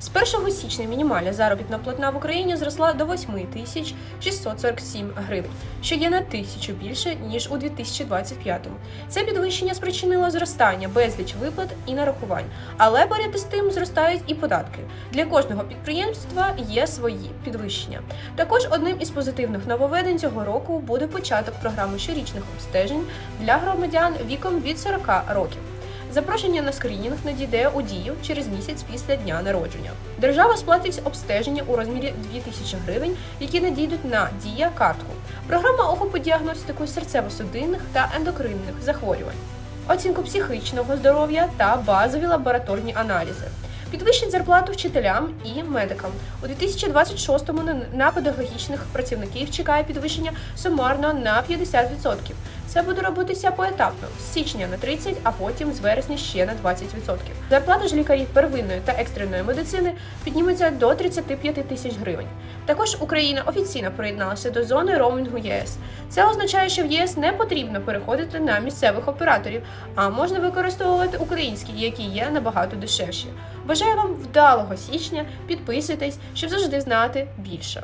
З 1 січня мінімальна заробітна платна в Україні зросла до 8 тисяч 647 гривень, що є на тисячу більше ніж у 2025-му. Це підвищення спричинило зростання безліч виплат і нарахувань, але поряд із тим зростають і податки. Для кожного підприємства є свої підвищення. Також одним із позитивних нововведень цього року буде початок програми щорічних обстежень для громадян віком від 40 років. Запрошення на скринінг надійде у дію через місяць після дня народження. Держава сплатить обстеження у розмірі 2000 гривень, які надійдуть на дія картку. Програма охопить діагностику серцево-судинних та ендокринних захворювань, оцінку психічного здоров'я та базові лабораторні аналізи. Підвищить зарплату вчителям і медикам. У 2026-му на- педагогічних працівників чекає підвищення сумарно на 50%. Це буде робитися поетапно з січня на 30, а потім з вересня ще на 20%. Зарплата ж лікарів первинної та екстреної медицини підніметься до 35 тисяч гривень. Також Україна офіційно приєдналася до зони роумінгу ЄС. Це означає, що в ЄС не потрібно переходити на місцевих операторів, а можна використовувати українські, які є набагато дешевші. Бажаю вам вдалого січня, підписуйтесь, щоб завжди знати більше.